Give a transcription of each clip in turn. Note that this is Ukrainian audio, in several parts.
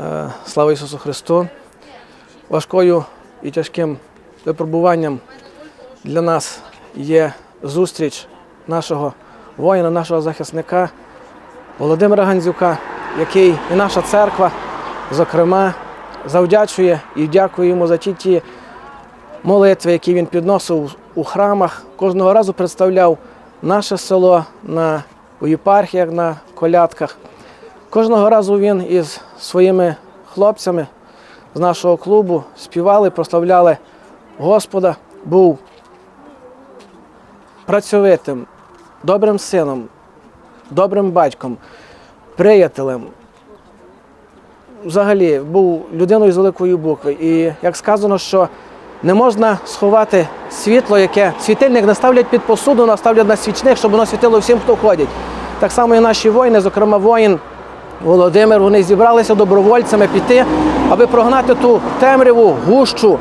Е, Слава Ісусу Христу! Важкою і тяжким випробуванням для нас є зустріч нашого воїна, нашого захисника Володимира Гандзюка, який і наша церква, зокрема, завдячує і дякує йому за ті ті молитви, які він підносив у храмах. Кожного разу представляв наше село на у єпархіях, на колядках. Кожного разу він із своїми хлопцями з нашого клубу співали, прославляли Господа, був працьовитим, добрим сином, добрим батьком, приятелем. Взагалі був людиною з великої букви. І як сказано, що не можна сховати світло, яке світильник не ставлять під посуду, а ставлять на свічник, щоб воно світило всім, хто ходить. Так само і наші воїни, зокрема воїн Володимир, вони зібралися добровольцями піти, аби прогнати ту темряву, гущу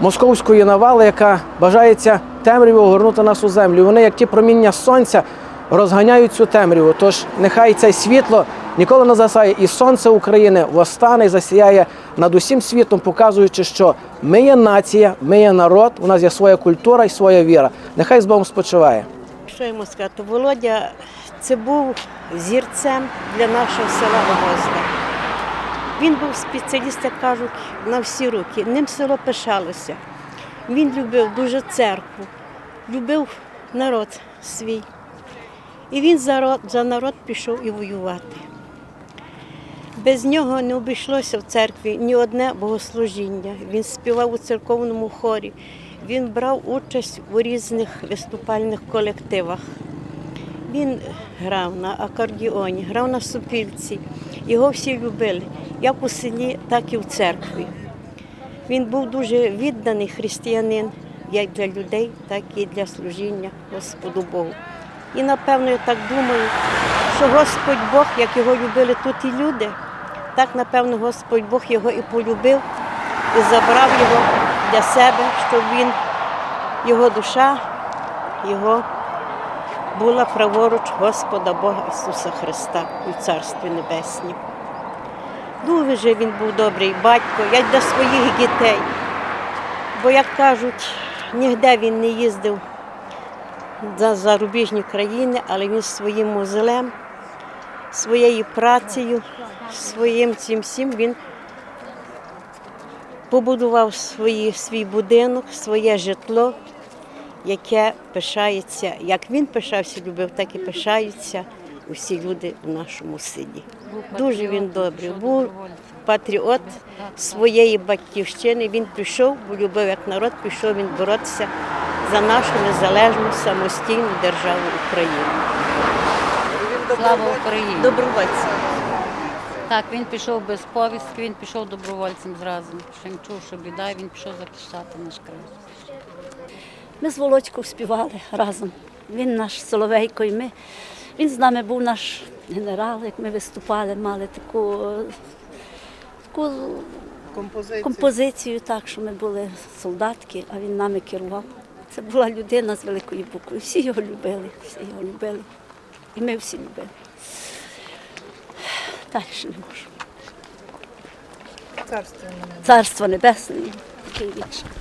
московської навали, яка бажається темряву огорнути нас у землю. Вони, як ті проміння сонця, розганяють цю темряву. Тож нехай це світло ніколи не засяє, і сонце України восстане і засіяє над усім світом, показуючи, що ми є нація, ми є народ, у нас є своя культура і своя віра. Нехай з Богом спочиває. Що йому сказати? Володя це був зірцем для нашого села Огозда. Він був спеціаліст, як кажуть, на всі руки. Ним село пишалося. Він любив дуже церкву, любив народ свій. І він за народ пішов і воювати. Без нього не обійшлося в церкві ні одне богослужіння. Він співав у церковному хорі, він брав участь у різних виступальних колективах. Він грав на акордіоні, грав на супільці. Його всі любили, як у селі, так і в церкві. Він був дуже відданий християнин, як для людей, так і для служіння Господу Богу. І напевно, я так думаю, що Господь Бог, як його любили тут і люди, так напевно Господь Бог його і полюбив і забрав його для себе, щоб він, його душа, його була праворуч Господа Бога Ісуса Христа у Царстві Небеснім. Дуже він був добрий батько, як для своїх дітей. Бо, як кажуть, ніде він не їздив за зарубіжні країни, але він своїм музелем, своєю працею, своїм цим всім він побудував свої, свій будинок, своє житло, яке пишається, як він пишався, любив, так і пишаються усі люди в нашому селі. Дуже він добрий, був патріот своєї батьківщини. Він пішов, бо любив як народ, пішов він боротися за нашу незалежну самостійну державу Україну. Слава Україні! Добровольці. Так, він пішов без повістки, він пішов добровольцем зразу. Він чув, що біда, і він пішов захищати наш край. Ми з Володькою співали разом. Він наш Соловейко і ми. Він з нами був наш генерал, як ми виступали, мали таку, таку композицію. композицію, так, що ми були солдатки, а він нами керував. Це була людина з великої букви. Всі його любили, всі його любили. І ми всі любили. Далі не можу. Царство небесне, такий вічний.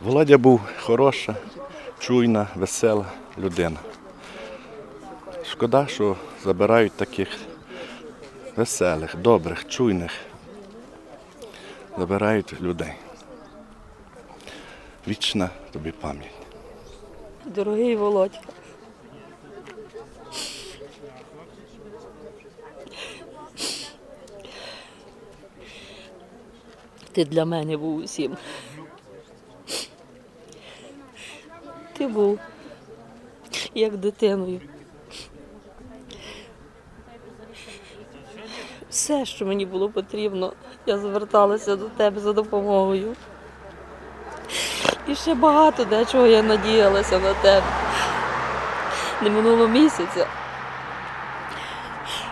Володя був хороша, чуйна, весела людина. Шкода, що забирають таких веселих, добрих, чуйних. Забирають людей. Вічна тобі пам'ять. Дорогий Володька. Ти для мене був усім. Ти був як дитиною. Все, що мені було потрібно, я зверталася до тебе за допомогою. І ще багато дечого я надіялася на тебе. Не минуло місяця,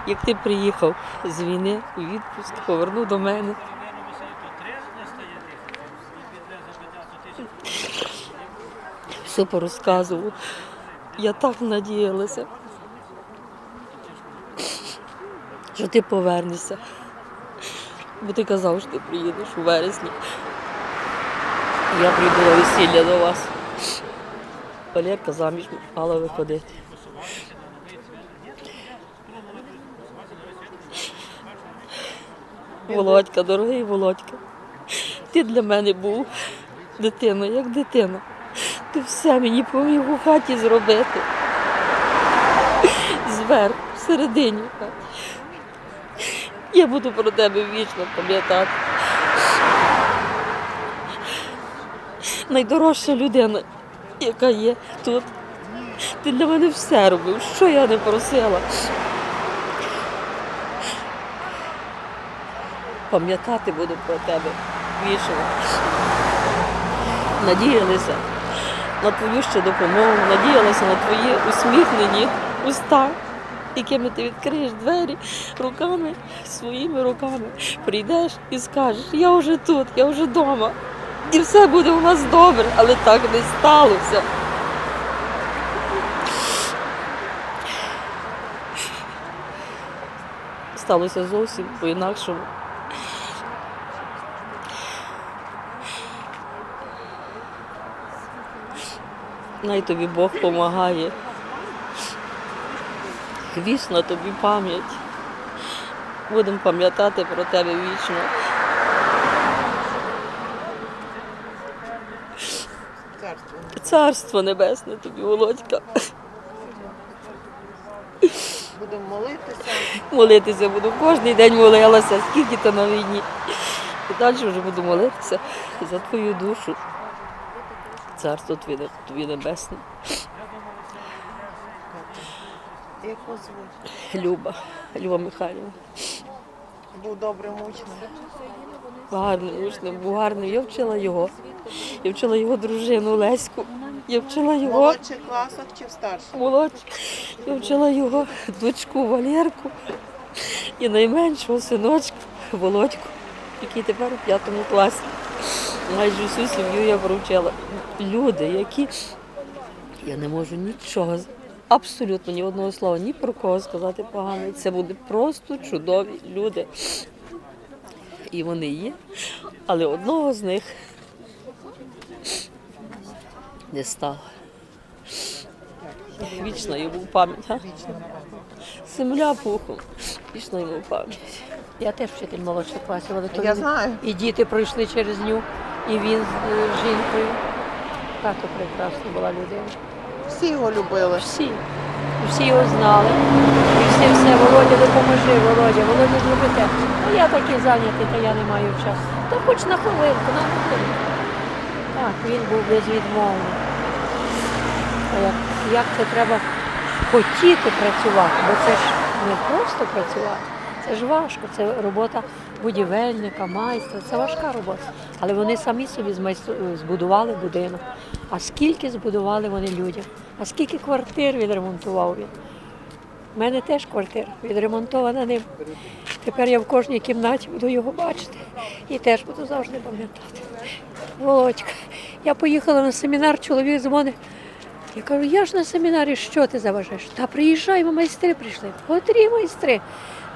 як ти приїхав з війни у відпуск, повернув до мене. Все порозказував. Я так надіялася, що ти повернешся. Бо ти казав, що ти приїдеш у вересні. Я прийду весілля до вас. Валерка заміж мала виходити. Володька, дорогий Володька, ти для мене був дитиною, як дитина. Ти все мені поміг у хаті зробити. Зверху, всередині. Я буду про тебе вічно пам'ятати. Найдорожча людина, яка є тут. Ти для мене все робив, що я не просила. Пам'ятати буду про тебе вічно. Надіялися на твою ще допомогу, надіялася на твої усміхнені уста, якими ти відкриєш двері руками, своїми руками. Прийдеш і скажеш, я вже тут, я вже вдома. І все буде у нас добре, але так не сталося. Сталося зовсім по-інакшому. Най тобі Бог допомагає. Вічна тобі пам'ять. Будемо пам'ятати про тебе вічно. Царство небесне тобі, Володька. Будемо молитися. Молитися буду. Кожен день молилася, скільки то на війні. І далі вже буду молитися за твою душу. Царство твоє, небесне. Як вас звуть? Люба, Люба Михайлівна. Був добрим учнем. Гарний учнем, був гарний. Я вчила його. Я вчила його дружину Леську. Я вчила В молодших класах чи в старших? молодшу. Я вчила його дочку Валерку і найменшого синочка Володьку, який тепер у п'ятому класі. Майже всю сім'ю я провчила. Люди, які я не можу нічого, абсолютно ні одного слова, ні про кого сказати погано. Це будуть просто чудові люди. І вони є, але одного з них не стало. Вічна йому пам'ять. а? Земля пухом. Вічна йому пам'ять. Я теж вчитель молодших класів, але то Я знаю. і діти пройшли через ню, і він з е, жінкою. Тато прекрасна була людина. Всі його любили. Всі. Всі його знали. І всі все, Володя, допоможи, Володя, Володя, зроби те. Ну я такий зайнятий, та я не маю часу. Та хоч на хвилинку, на хвилинку. Так, він був безвідмовний. А Як, як це треба хотіти працювати, бо це ж не просто працювати, це ж важко. Це робота будівельника, майстра, це важка робота. Але вони самі собі змайстру- збудували будинок. А скільки збудували вони людям? А скільки квартир відремонтував він? У мене теж квартира відремонтована ним. Тепер я в кожній кімнаті буду його бачити і теж буду завжди пам'ятати. Володька, я поїхала на семінар, чоловік дзвонить. Я кажу, я ж на семінарі, що ти заважаєш? Та приїжджаємо, майстри прийшли. Котрі майстри?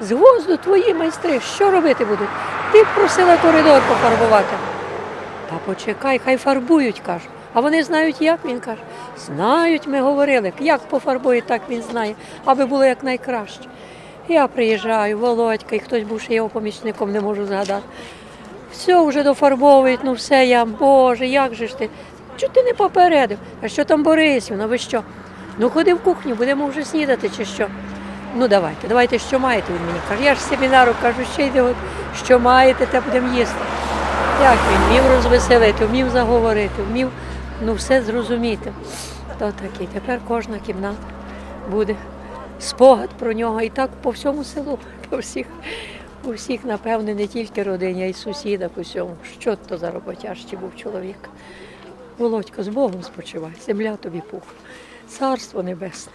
З гвозду твої майстри, що робити будуть? Ти просила коридор пофарбувати. Та почекай, хай фарбують, кажу. А вони знають, як він каже. Знають, ми говорили, як пофарбують, так він знає, аби було якнайкраще. Я приїжджаю, Володька, і хтось був ще його помічником, не можу згадати. Все вже дофарбовують, ну все я, Боже, як же ж ти? Чого ти не попередив? А що там Борисівна, ви що? Ну ходи в кухню, будемо вже снідати чи що? Ну давайте, давайте, що маєте він мені каже. Я ж семінару кажу, ще йде, що маєте, те будемо їсти. Як він вмів розвеселити, вмів заговорити, вмів ну, все зрозуміти. То такий. Тепер кожна кімната буде спогад про нього і так по всьому селу, по всіх, у всіх, напевне, не тільки родині, а й сусідах усьому. Що то за роботящий був чоловік. Володько, з Богом спочивай, земля тобі пух, царство небесне,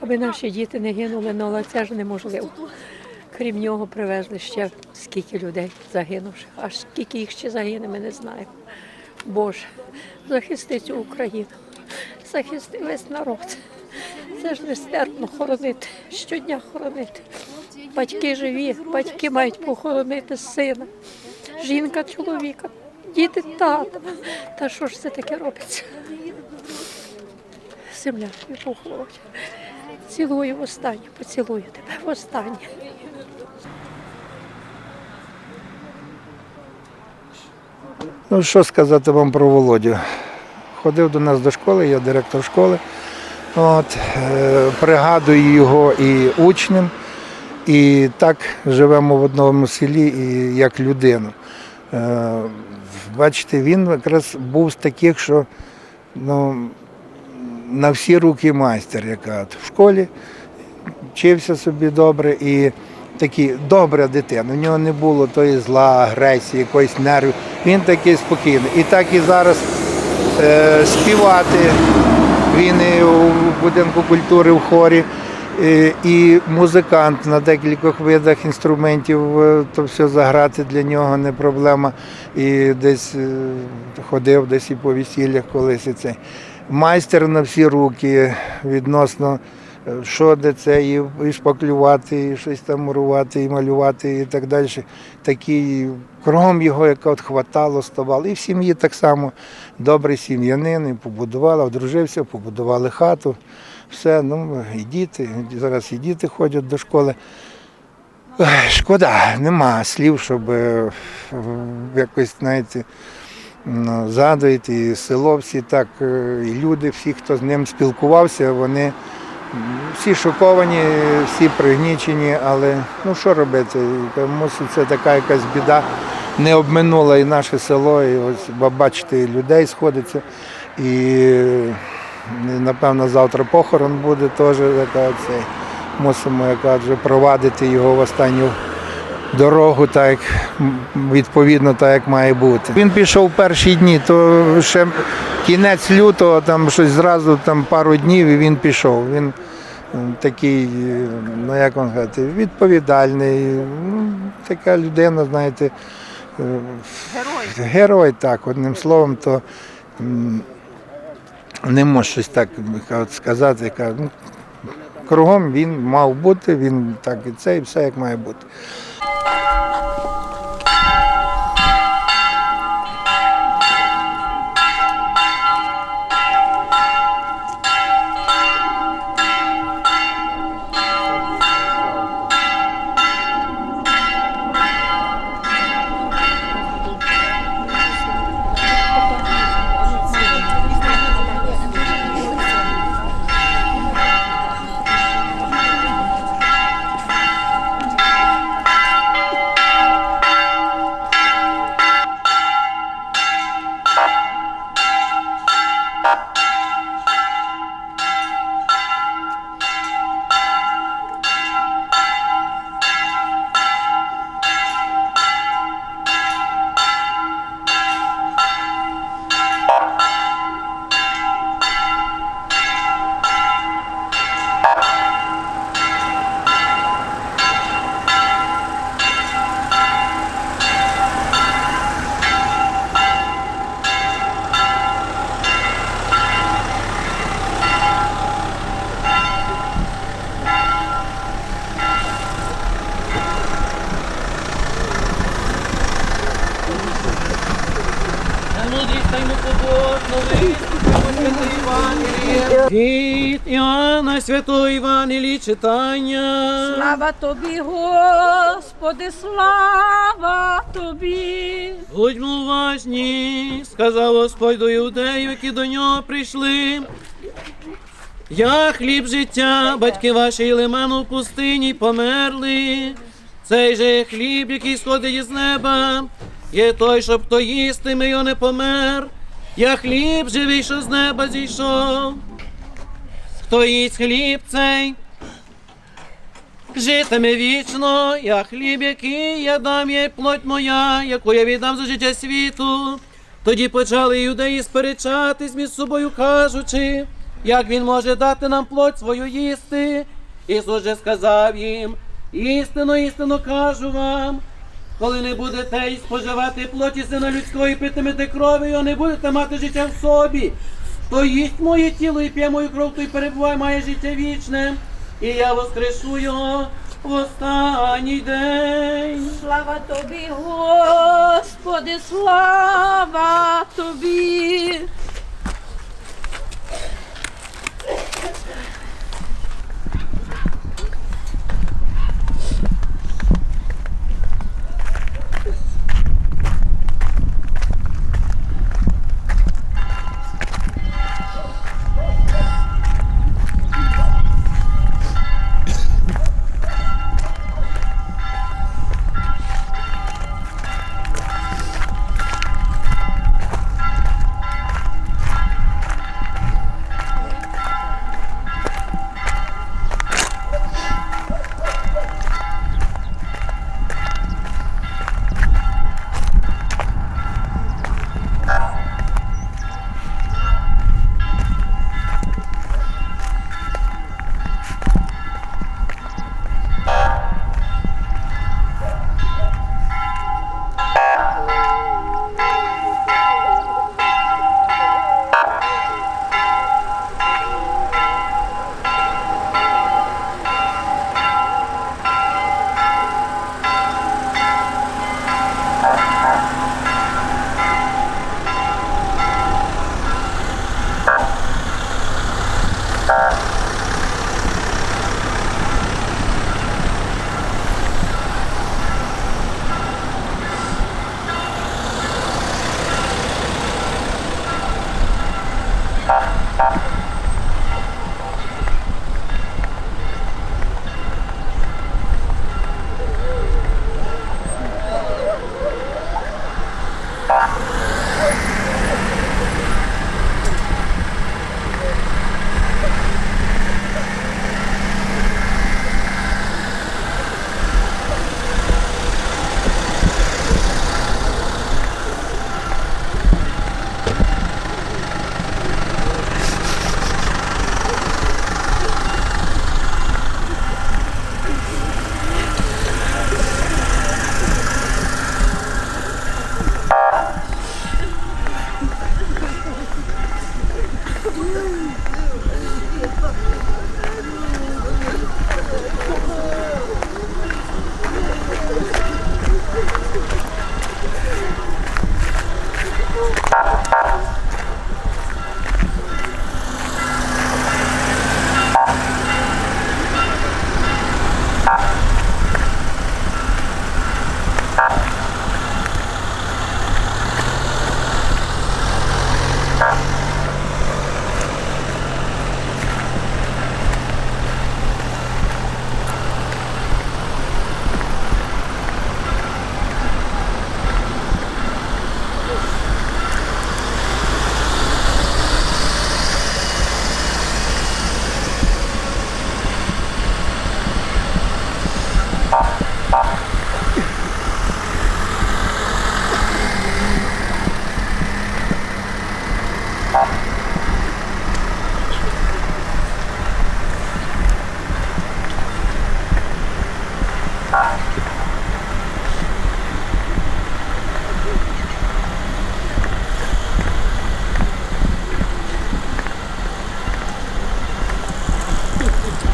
аби наші діти не гинули, ну, але це ж неможливо. Крім нього привезли ще скільки людей загинувших, аж скільки їх ще загине, ми не знаємо. Боже, захисти цю Україну. захистив весь народ. Це ж нестерпно хоронити, щодня хоронити. Батьки живі, батьки мають похоронити сина, жінка чоловіка, діти тата. Та що ж це таке робиться? Земля тобі похолодь. Цілую в останнє, поцілую тебе в останнє. Ну, що сказати вам про Володю? Ходив до нас до школи, я директор школи. От, е, пригадую його і учнем, і так живемо в одному селі і як людину. Е, бачите, він якраз був з таких, що ну, на всі руки майстер, яка в школі вчився собі добре і такий добра дитина. У нього не було тої зла, агресії, якоїсь нервів. Він такий спокійний. І так і зараз е, співати. Він і у будинку культури в хорі, е, і музикант на декількох видах інструментів, е, то все заграти для нього не проблема. І десь е, ходив десь і по весіллях колись. І це. Майстер на всі руки відносно що де це, і, і шпаклювати, і щось там мурувати, і малювати, і так далі. Такий кругом його, яка от хватало, ставало. І в сім'ї так само добрий сім'янин, і побудувала, одружився, побудували хату. Все, ну і діти, зараз і діти ходять до школи. Шкода, нема слів, щоб е, якось, знаєте, ну, і село всі так, е, і люди, всі, хто з ним спілкувався, вони всі шоковані, всі пригнічені, але ну що робити? Мусить це така якась біда. Не обминула і наше село, і ось ба- бачите, людей сходиться. І е, напевно завтра похорон буде теж, яка цей, мусимо яка вже провадити його в останню дорогу, так відповідно, так як має бути. Він пішов перші дні, то ще кінець лютого, там щось зразу там пару днів і він пішов. Він такий, е, ну як вам сказати, відповідальний, ну, така людина, знаєте. е, Герой. Герой, так, одним словом, то не можу щось так от сказати. яка, ну, Кругом він мав бути, він так і це, і все як має бути. Читання. Слава тобі, Господи, слава тобі. Будьмо уважні, сказав Господь до іудеїв, які до нього прийшли. Я хліб життя, батьки ваші їли мене в пустині померли. Цей же хліб, який сходить із неба, є той, щоб хто їстиме його не помер. Я хліб живий, що з неба зійшов. Хто їсть хліб цей, житиме вічно, я хліб, який я дам, є плоть моя, яку я віддам за життя світу. Тоді почали юдеї сперечатись між собою, кажучи, як він може дати нам плоть свою їсти. Ісус же сказав їм: істинно, істинно кажу вам. Коли не будете й споживати плоті сина людського і питимете його не будете мати життя в собі. Хто їсть моє тіло і п'є мою кров, той перебуває, має життя вічне, і я воскрешу його в останній день. Слава тобі, Господи, слава тобі.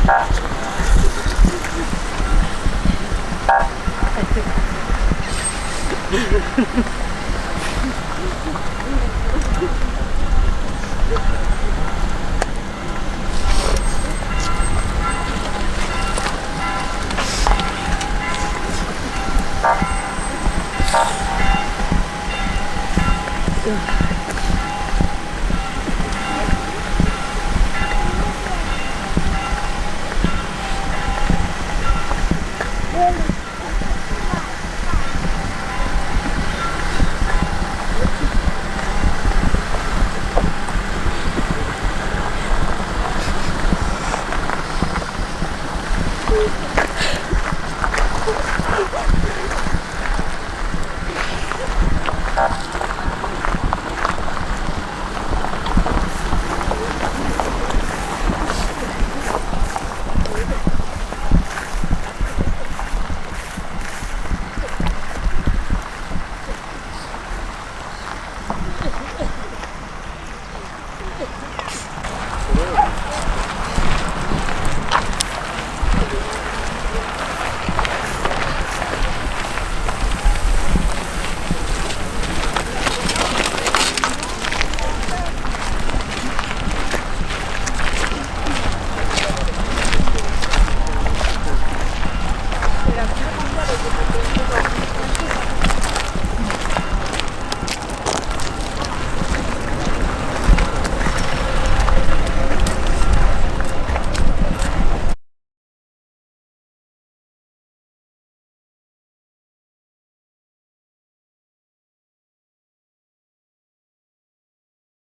Yeah.